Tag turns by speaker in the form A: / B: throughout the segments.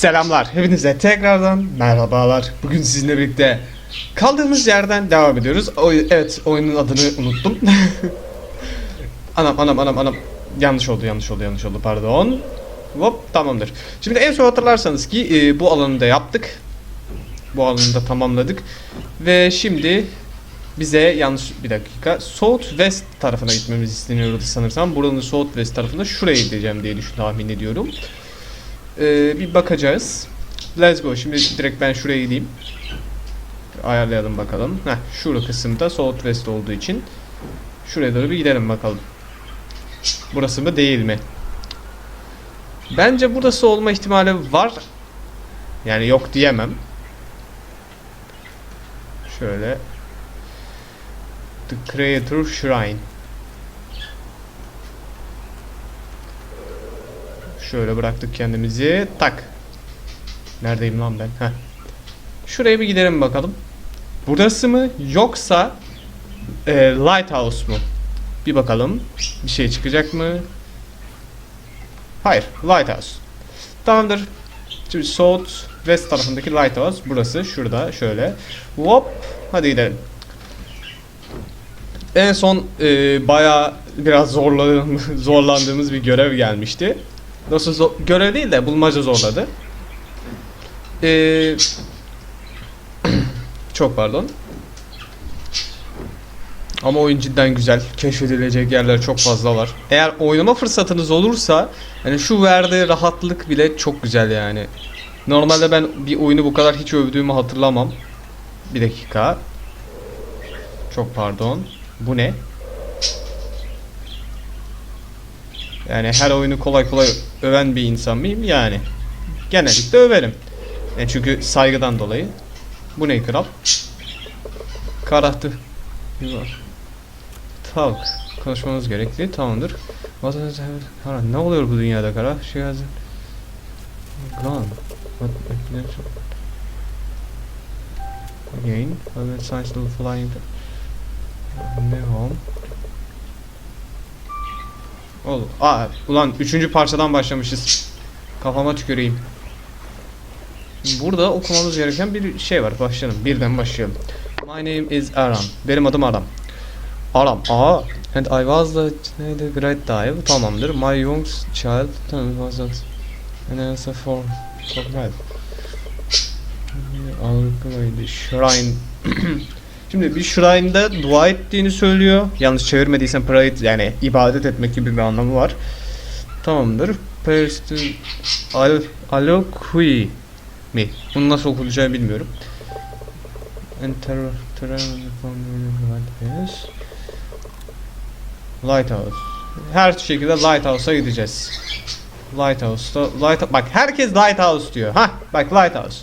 A: Selamlar. Hepinize tekrardan merhabalar. Bugün sizinle birlikte kaldığımız yerden devam ediyoruz. Oy- evet, oyunun adını unuttum. anam anam anam anam. Yanlış oldu, yanlış oldu, yanlış oldu. Pardon. Hop, tamamdır. Şimdi en son hatırlarsanız ki e, bu alanı da yaptık. Bu alanı da tamamladık. Ve şimdi bize yanlış bir dakika South West tarafına gitmemiz isteniyordu sanırsam. Buranın South West tarafında şuraya gideceğim diye düşün tahmin ediyorum. Ee, bir bakacağız. Let's go. Şimdi direkt ben şuraya gideyim. Ayarlayalım bakalım. Heh, şurada kısımda South West olduğu için şuraya doğru bir gidelim bakalım. Burası mı değil mi? Bence burası olma ihtimali var. Yani yok diyemem. Şöyle The Creator Shrine. Şöyle bıraktık kendimizi. Tak. Neredeyim lan ben? Heh. Şuraya bir gidelim bakalım. Burası mı yoksa e, Lighthouse mu? Bir bakalım. Bir şey çıkacak mı? Hayır. Lighthouse. Tamamdır. Şimdi South West tarafındaki Lighthouse burası. Şurada. Şöyle. Hop. Hadi gidelim. En son e, bayağı biraz zorladığım, zorlandığımız bir görev gelmişti. Nasıl zor, görev değil de bulmaca zorladı. Ee, çok pardon. Ama oyun cidden güzel. Keşfedilecek yerler çok fazla var. Eğer oynama fırsatınız olursa hani şu verdiği rahatlık bile çok güzel yani. Normalde ben bir oyunu bu kadar hiç övdüğümü hatırlamam. Bir dakika. Çok pardon. Bu ne? Yani her oyunu kolay kolay öven bir insan mıyım? Yani. Genellikle överim. Yani çünkü saygıdan dolayı. Bu ne kral? Karahtı. Talk. Konuşmamız gerekli. Tamamdır. Ne oluyor bu dünyada Kara? Şey yazın. Gone. What Again. Still flying. Ne home? Oğlum. Aa, ulan üçüncü parçadan başlamışız. Kafama tüküreyim. Burada okumamız gereken bir şey var. Başlayalım. Birden başlayalım. My name is Aram. Benim adım Aram. Aram. Aa. And I was the, the great dive. Tamamdır. My young child was at an answer for help. Algılaydı. Shrine. Şimdi bir shrine'da dua ettiğini söylüyor. Yanlış çevirmediysem pray yani ibadet etmek gibi bir anlamı var. Tamamdır. To al aloqui mi? Bunu nasıl okuyacağını bilmiyorum. Lighthouse. Her şekilde Lighthouse'a gideceğiz. Lighthouse'da Light bak herkes Lighthouse diyor. Ha bak Lighthouse.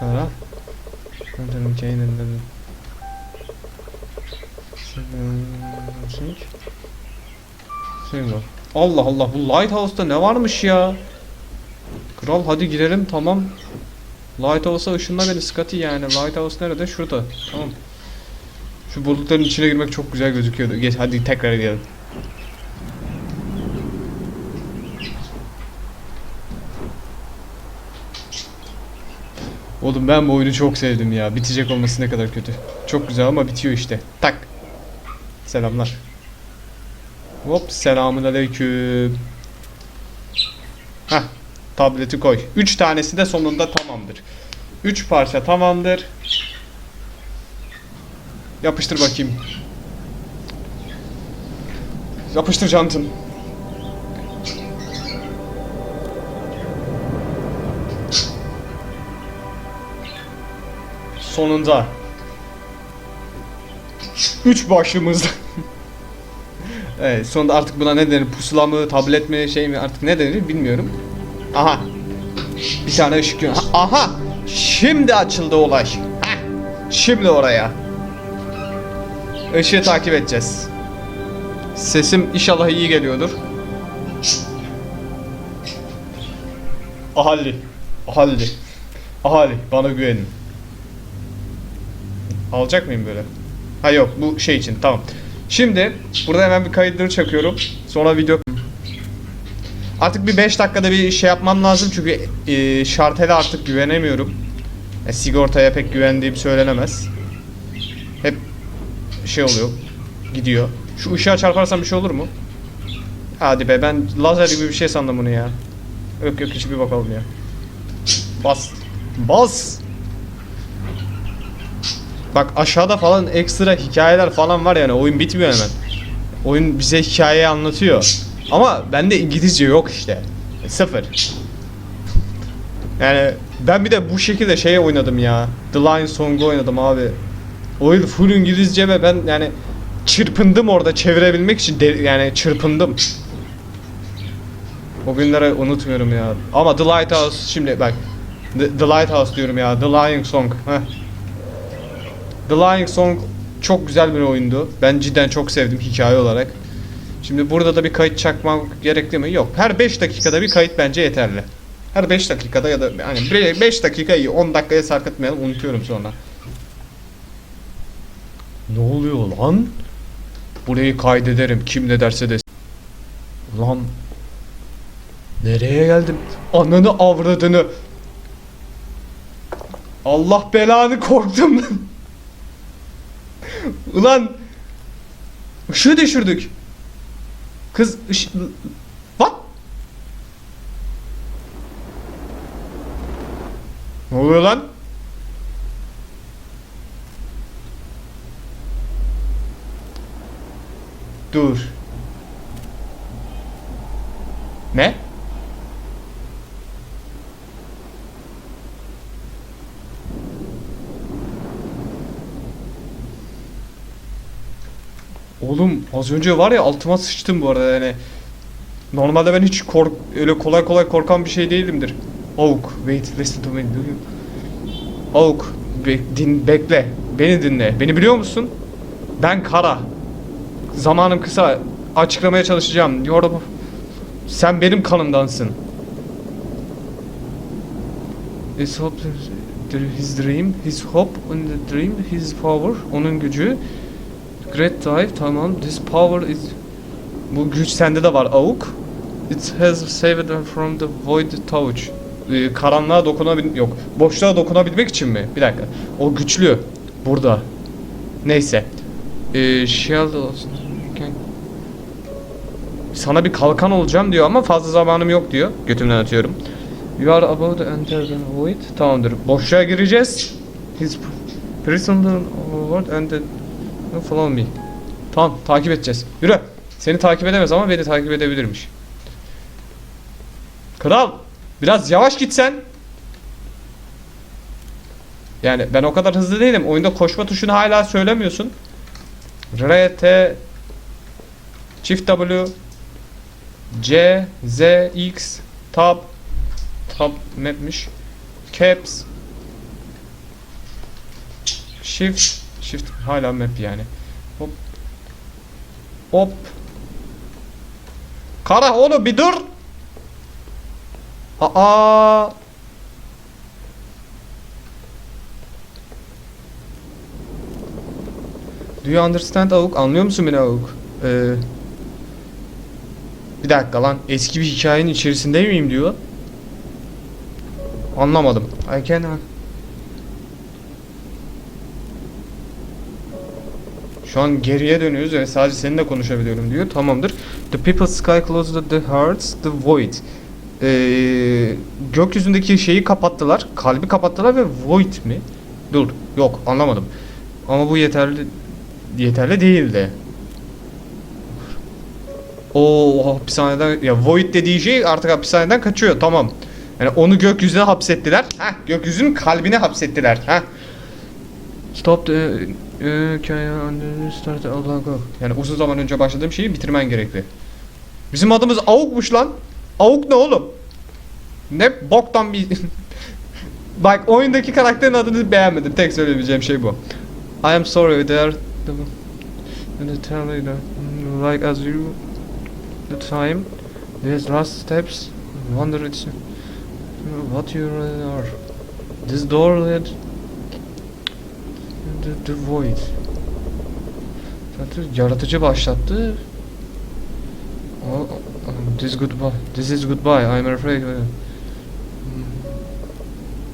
A: Kara. Sanırım Kane'in Single. Allah Allah bu Lighthouse'da ne varmış ya? Kral hadi girelim tamam. Lighthouse'a ışınla beni Scotty yani. Lighthouse nerede? Şurada. Tamam. Şu bulutların içine girmek çok güzel gözüküyordu. Geç hadi tekrar gidelim. Oğlum ben bu oyunu çok sevdim ya. Bitecek olması ne kadar kötü. Çok güzel ama bitiyor işte. Tak. Selamlar. Hop selamun aleyküm. Hah tableti koy. 3 tanesi de sonunda tamamdır. 3 parça tamamdır. Yapıştır bakayım. Yapıştır jantın. Sonunda. 3 başlığımızda. evet sonunda artık buna ne denir? Pusula mı, tablet mi, şey mi artık ne denir bilmiyorum. Aha. Bir tane ışık. Ha, Aha. Şimdi açıldı olay. Şimdi oraya. Işığı takip edeceğiz. Sesim inşallah iyi geliyordur. Ahali. Ahali. Ahali. Bana güvenin. Alacak mıyım böyle? Ha yok bu şey için tamam. Şimdi burada hemen bir kayıtları çakıyorum. Sonra video Artık bir 5 dakikada bir şey yapmam lazım çünkü e, şartele artık güvenemiyorum. E, sigortaya pek güvendiğim söylenemez. Hep şey oluyor. Gidiyor. Şu ışığa çarparsam bir şey olur mu? Hadi be ben lazer gibi bir şey sandım bunu ya. Yok yok hiçbir bakalım ya. Bas. Bas. Bak aşağıda falan ekstra hikayeler falan var yani oyun bitmiyor hemen. Oyun bize hikayeyi anlatıyor. Ama bende İngilizce yok işte. Sıfır. Yani ben bir de bu şekilde şey oynadım ya. The Lion Song'u oynadım abi. Oyun full İngilizce ve ben yani çırpındım orada çevirebilmek için de, yani çırpındım. O günleri unutmuyorum ya. Ama The Lighthouse şimdi bak. The, The Lighthouse diyorum ya. The Lion Song. Heh. The Lion Song çok güzel bir oyundu. Ben cidden çok sevdim hikaye olarak. Şimdi burada da bir kayıt çakmak gerekli mi? Yok. Her 5 dakikada bir kayıt bence yeterli. Her 5 dakikada ya da hani 5 dakika iyi 10 dakikaya sarkıtmayalım unutuyorum sonra. Ne oluyor lan? Burayı kaydederim kim ne derse desin. Lan Nereye geldim? Ananı avradını. Allah belanı korktum. Ulan ışığı düşürdük. Kız ış... What? Ne oluyor lan? Dur. Ne? Oğlum az önce var ya altıma sıçtım bu arada yani. Normalde ben hiç kork öyle kolay kolay korkan bir şey değilimdir. Oak, wait, listen to me. Oak, be- din bekle. Beni dinle. Beni biliyor musun? Ben Kara. Zamanım kısa. Açıklamaya çalışacağım. The- Sen benim kanımdansın. His hope, his dream, his hope in the dream, his power, onun gücü. Great Dive tamam. This power is bu güç sende de var Avuk. It has saved them from the void touch. Ee, karanlığa dokunabil yok. Boşluğa dokunabilmek için mi? Bir dakika. O güçlü. Burada. Neyse. Ee, shield olsun. Sana bir kalkan olacağım diyor ama fazla zamanım yok diyor. Götümden atıyorum. You are about to enter the void. Tamamdır. Boşluğa gireceğiz. His prisoner world and the Follow me. Tamam takip edeceğiz. Yürü. Seni takip edemez ama beni takip edebilirmiş. Kral biraz yavaş gitsen. Yani ben o kadar hızlı değilim. Oyunda koşma tuşunu hala söylemiyorsun. R, T, Çift W, C, Z, X, Tab, Tab mapmiş. Caps, Shift, Shift hala map yani. Hop. Hop. Kara oğlum bir dur. Aa. Do you understand Avuk? Anlıyor musun beni Avuk? Ee, bir dakika lan. Eski bir hikayenin içerisinde miyim diyor. Anlamadım. I can Şu an geriye dönüyoruz ve sadece seninle konuşabiliyorum diyor. Tamamdır. The people sky closed the hearts, the void. Ee, gökyüzündeki şeyi kapattılar. Kalbi kapattılar ve void mi? Dur. Yok anlamadım. Ama bu yeterli yeterli değildi. O hapishaneden ya void dediği şey artık hapishaneden kaçıyor. Tamam. Yani onu gökyüzüne hapsettiler. Heh, gökyüzünün kalbine hapsettiler. Heh. Stop the Yani uzun zaman önce başladığım şeyi bitirmen gerekli. Bizim adımız Avuk'muş lan. Avuk ne oğlum? Ne boktan bir... Bak oyundaki karakterin adını beğenmedim. Tek söyleyebileceğim şey bu. I am sorry they are the. Like as you the time these last steps wonder it's what you are. This door led The, the Void. Zaten yaratıcı başlattı. O, This is goodbye. This is goodbye. I'm afraid.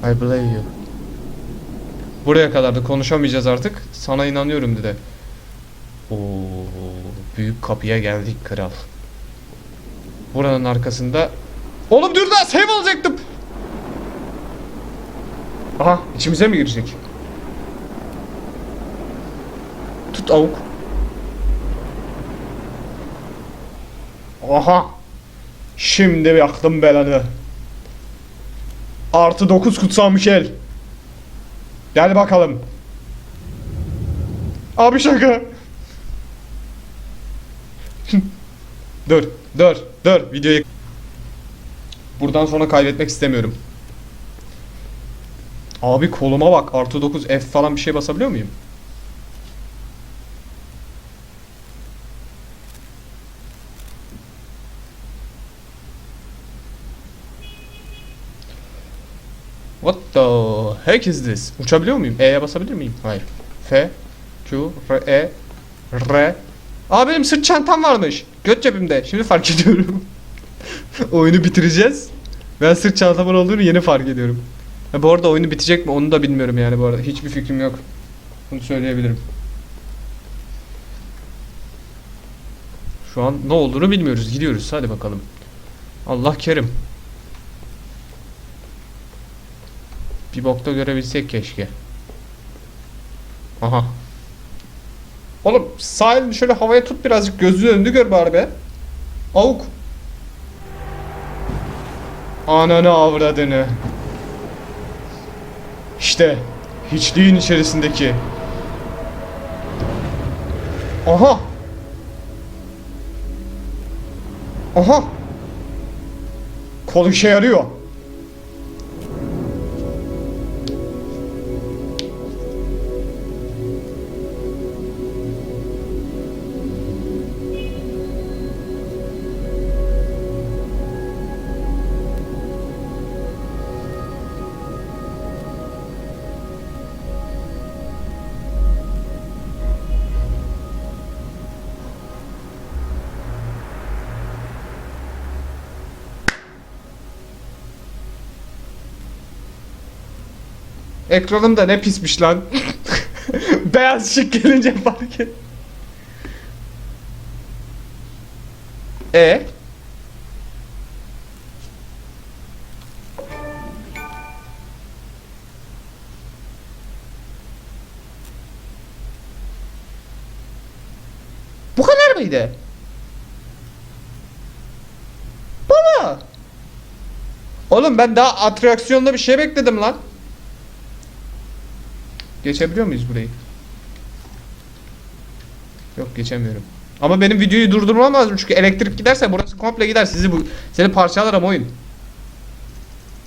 A: I believe you. Buraya kadardı. Konuşamayacağız artık. Sana inanıyorum dedi. Oo, büyük kapıya geldik kral. Buranın arkasında Oğlum dur lan save alacaktım. Aha içimize mi girecek? Tut avuk. Aha. Şimdi yaktım belanı. Artı 9 kutsal Michel. Gel bakalım. Abi şaka. dur, dur, dur. Videoyu Buradan sonra kaybetmek istemiyorum. Abi koluma bak. Artı 9 F falan bir şey basabiliyor muyum? What this? Uçabiliyor muyum? E'ye basabilir miyim? Hayır. F, Q, R, E, R. Aa benim sırt çantam varmış. Göt cebimde. Şimdi fark ediyorum. oyunu bitireceğiz. Ben sırt çantamın olduğunu yeni fark ediyorum. Ha, bu arada oyunu bitecek mi onu da bilmiyorum yani bu arada. Hiçbir fikrim yok. Bunu söyleyebilirim. Şu an ne olduğunu bilmiyoruz. Gidiyoruz. Hadi bakalım. Allah kerim. Bir bokta görebilsek keşke. Aha. Oğlum sağ şöyle havaya tut birazcık gözünün önünde gör bari be. Avuk. Ananı avradını. İşte hiçliğin içerisindeki. Aha. Aha. Kol işe yarıyor. Ekranım da ne pismiş lan. Beyaz ışık gelince fark et. E Bu kadar mıydı? Baba. Oğlum ben daha atraksiyonda bir şey bekledim lan. Geçebiliyor muyuz burayı? Yok geçemiyorum. Ama benim videoyu durdurmam lazım çünkü elektrik giderse burası komple gider. Sizi bu seni parçalarım oyun.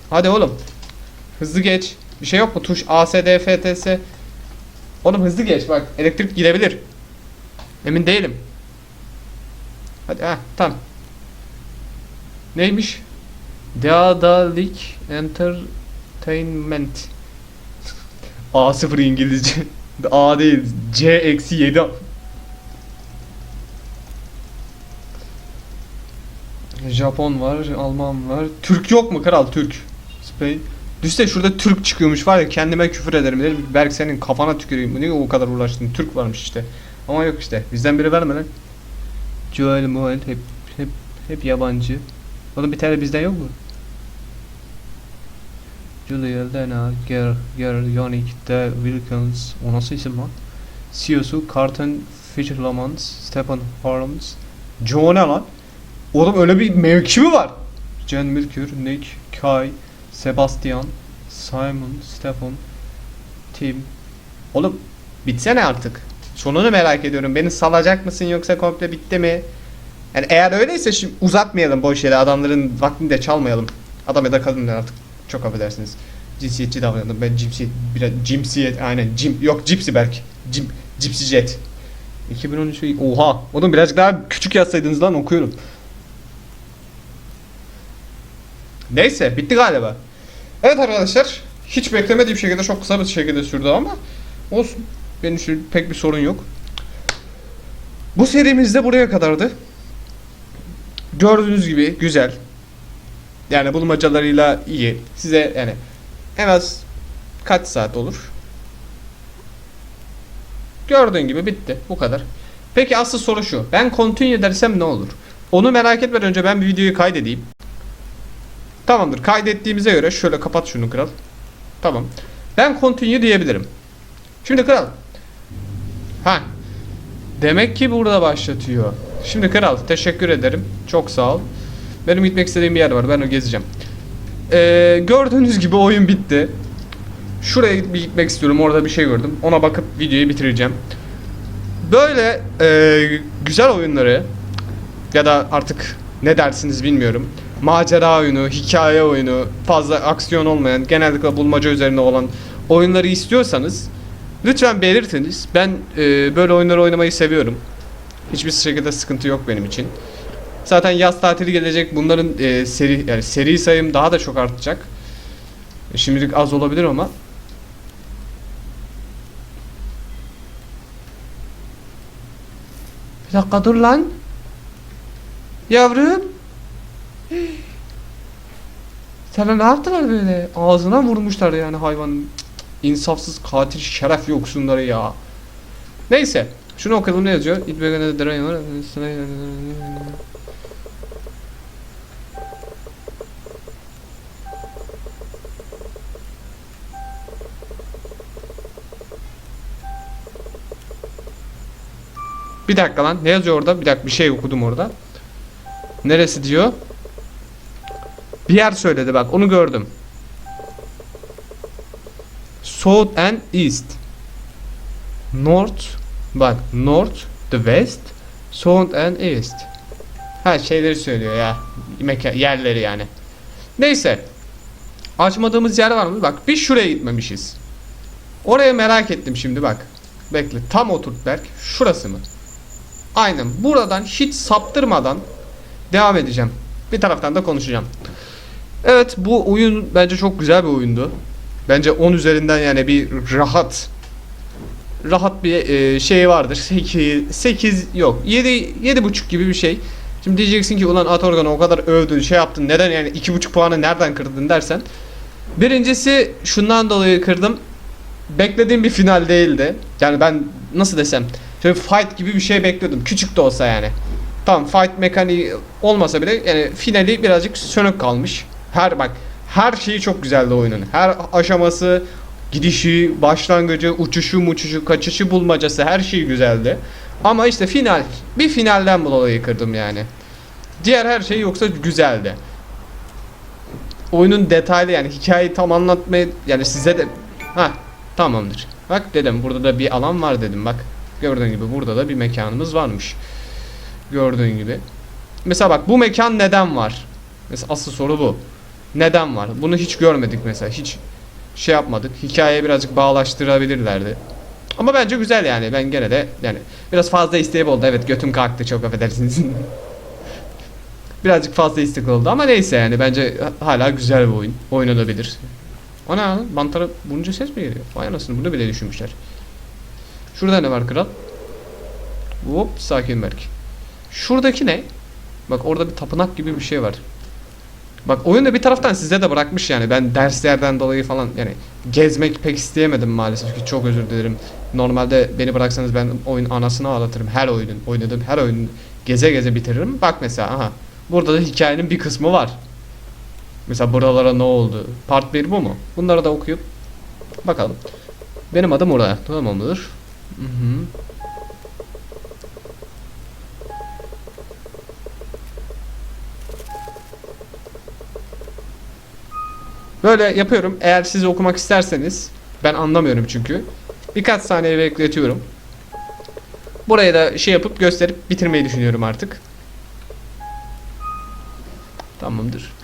A: Hadi oğlum. Hızlı geç. Bir şey yok mu? Tuş A, S, D, F, T, S. Oğlum hızlı geç bak. Elektrik gidebilir. Emin değilim. Hadi ha tamam. Neymiş? Deadalik Entertainment. A0 İngilizce. A değil. C eksi 7. Japon var, Alman var. Türk yok mu kral? Türk. Spain. Düşse şurada Türk çıkıyormuş var ya kendime küfür ederim. Derim Berk senin kafana tüküreyim. Niye o kadar uğraştın? Türk varmış işte. Ama yok işte. Bizden biri verme lan. Joel Moel hep hep hep yabancı. Oğlum bir tane bizden yok mu? Julia, Lena, Ger, Ger, Yannick, De, Wilkins, o nasıl isim lan? CEO'su, Carton, Fischerlamans, Stephen Harms, Joe ne lan? Oğlum öyle bir mevki mi var? Jen Milkür, Nick, Kai, Sebastian, Simon, Stefan, Tim. Oğlum bitsene artık. Sonunu merak ediyorum. Beni salacak mısın yoksa komple bitti mi? Yani eğer öyleyse şimdi uzatmayalım boş yere adamların vaktini de çalmayalım. Adam ya da kadın artık çok affedersiniz. Cinsiyetçi davrandım. Ben cinsiyet biraz cinsiyet aynen cim yok cipsi belki. Cim cipsi jet. 2013 oha. Oğlum birazcık daha küçük yazsaydınız lan okuyorum. Neyse bitti galiba. Evet arkadaşlar hiç beklemediğim şekilde çok kısa bir şekilde sürdü ama olsun. Benim için pek bir sorun yok. Bu serimizde buraya kadardı. Gördüğünüz gibi güzel. Yani bulmacalarıyla iyi. Size yani en az kaç saat olur? Gördüğün gibi bitti. Bu kadar. Peki asıl soru şu. Ben continue dersem ne olur? Onu merak etmeden önce ben bir videoyu kaydedeyim. Tamamdır. Kaydettiğimize göre şöyle kapat şunu kral. Tamam. Ben continue diyebilirim. Şimdi kral. Ha. Demek ki burada başlatıyor. Şimdi kral teşekkür ederim. Çok sağ ol. Benim gitmek istediğim bir yer var. Ben o gezeceğim. Ee, gördüğünüz gibi oyun bitti. Şuraya bir gitmek istiyorum. Orada bir şey gördüm. Ona bakıp videoyu bitireceğim. Böyle e, güzel oyunları ya da artık ne dersiniz bilmiyorum. Macera oyunu, hikaye oyunu, fazla aksiyon olmayan, genellikle bulmaca üzerine olan oyunları istiyorsanız lütfen belirtiniz. Ben e, böyle oyunları oynamayı seviyorum. Hiçbir şekilde sıkıntı yok benim için. Zaten yaz tatili gelecek. Bunların e, seri yani seri sayım daha da çok artacak. E, Şimdilik az olabilir ama Bir dakika dur lan. Yavrum. Sana ne yaptılar böyle? Ağzına vurmuşlar yani hayvanın. Cık, İnsafsız katil şeref yoksunları ya. Neyse. Şunu okuyalım ne yazıyor? İt begane de Bir dakika lan. Ne yazıyor orada? Bir dakika bir şey okudum orada. Neresi diyor? Bir yer söyledi bak onu gördüm. South and East. North bak North the West South and East. Ha şeyleri söylüyor ya. Mekan yerleri yani. Neyse. Açmadığımız yer var mı? Bak biz şuraya gitmemişiz. Oraya merak ettim şimdi bak. Bekle tam oturt Berk. Şurası mı? Aynen. Buradan hiç saptırmadan devam edeceğim. Bir taraftan da konuşacağım. Evet bu oyun bence çok güzel bir oyundu. Bence 10 üzerinden yani bir rahat rahat bir e, şey vardır. 8, 8 yok. 7 7 buçuk gibi bir şey. Şimdi diyeceksin ki ulan Atorgan'ı o kadar övdün şey yaptın neden yani iki buçuk puanı nereden kırdın dersen. Birincisi şundan dolayı kırdım. Beklediğim bir final değildi. Yani ben nasıl desem şöyle fight gibi bir şey bekliyordum. Küçük de olsa yani. Tamam fight mekaniği olmasa bile yani finali birazcık sönük kalmış. Her bak her şeyi çok güzeldi oyunun. Her aşaması, gidişi, başlangıcı, uçuşu, muçuşu, kaçışı, bulmacası her şey güzeldi. Ama işte final, bir finalden dolayı kırdım yani. Diğer her şey yoksa güzeldi. Oyunun detaylı yani hikayeyi tam anlatmaya yani size de ha tamamdır. Bak dedim burada da bir alan var dedim bak. Gördüğün gibi burada da bir mekanımız varmış. Gördüğün gibi. Mesela bak bu mekan neden var? Mesela asıl soru bu. Neden var? Bunu hiç görmedik mesela. Hiç şey yapmadık. Hikayeye birazcık bağlaştırabilirlerdi. Ama bence güzel yani. Ben gene de yani biraz fazla isteğim oldu. Evet götüm kalktı çok affedersiniz. birazcık fazla istek oldu ama neyse yani bence hala güzel bir oyun. Oynanabilir. Ana mantara bunca ses mi geliyor? Vay anasını bunu bile düşünmüşler. Şurada ne var kral? Hop sakin Berk. Şuradaki ne? Bak orada bir tapınak gibi bir şey var. Bak oyun da bir taraftan size de bırakmış yani. Ben derslerden dolayı falan yani gezmek pek isteyemedim maalesef ki çok özür dilerim. Normalde beni bıraksanız ben oyun anasını ağlatırım. Her oyunun oynadığım her oyunu geze geze bitiririm. Bak mesela aha. Burada da hikayenin bir kısmı var. Mesela buralara ne oldu? Part 1 bu mu? Bunları da okuyup bakalım. Benim adım orada. Tamam mıdır? Hı hı. Böyle yapıyorum. Eğer siz okumak isterseniz ben anlamıyorum çünkü. Birkaç saniye bekletiyorum. Buraya da şey yapıp gösterip bitirmeyi düşünüyorum artık. Tamamdır.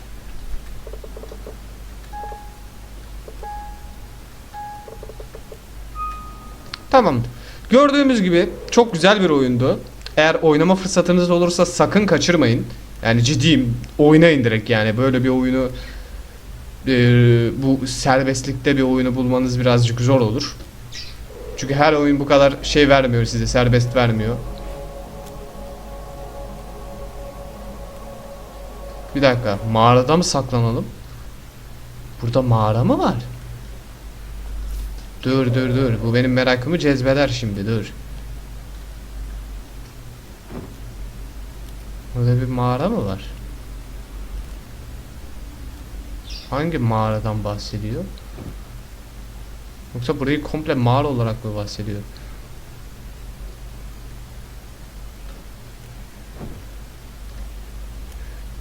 A: Tamamdır. Gördüğümüz gibi çok güzel bir oyundu. Eğer oynama fırsatınız olursa sakın kaçırmayın. Yani ciddiyim. Oynayın direkt yani. Böyle bir oyunu e, bu serbestlikte bir oyunu bulmanız birazcık zor olur. Çünkü her oyun bu kadar şey vermiyor size. Serbest vermiyor. Bir dakika. Mağarada mı saklanalım? Burada mağara mı var? Dur dur dur. Bu benim merakımı cezbeder şimdi. Dur. Burada bir mağara mı var? Hangi mağaradan bahsediyor? Yoksa burayı komple mağara olarak mı bahsediyor?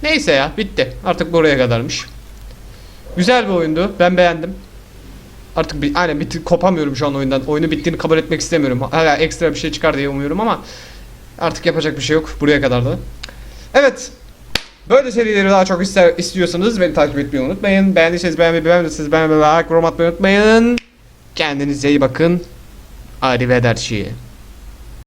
A: Neyse ya bitti. Artık buraya kadarmış. Güzel bir oyundu. Ben beğendim. Artık bir, aynen bitti, kopamıyorum şu an oyundan. Oyunu bittiğini kabul etmek istemiyorum. Hala ekstra bir şey çıkar diye umuyorum ama artık yapacak bir şey yok. Buraya kadardı. Evet. Böyle serileri daha çok ister, istiyorsanız beni takip etmeyi unutmayın. Beğendiyseniz beğenmeyi, beğenmediyseniz beğenmeyi, like, yorum atmayı unutmayın. Kendinize iyi bakın. Arrivederci.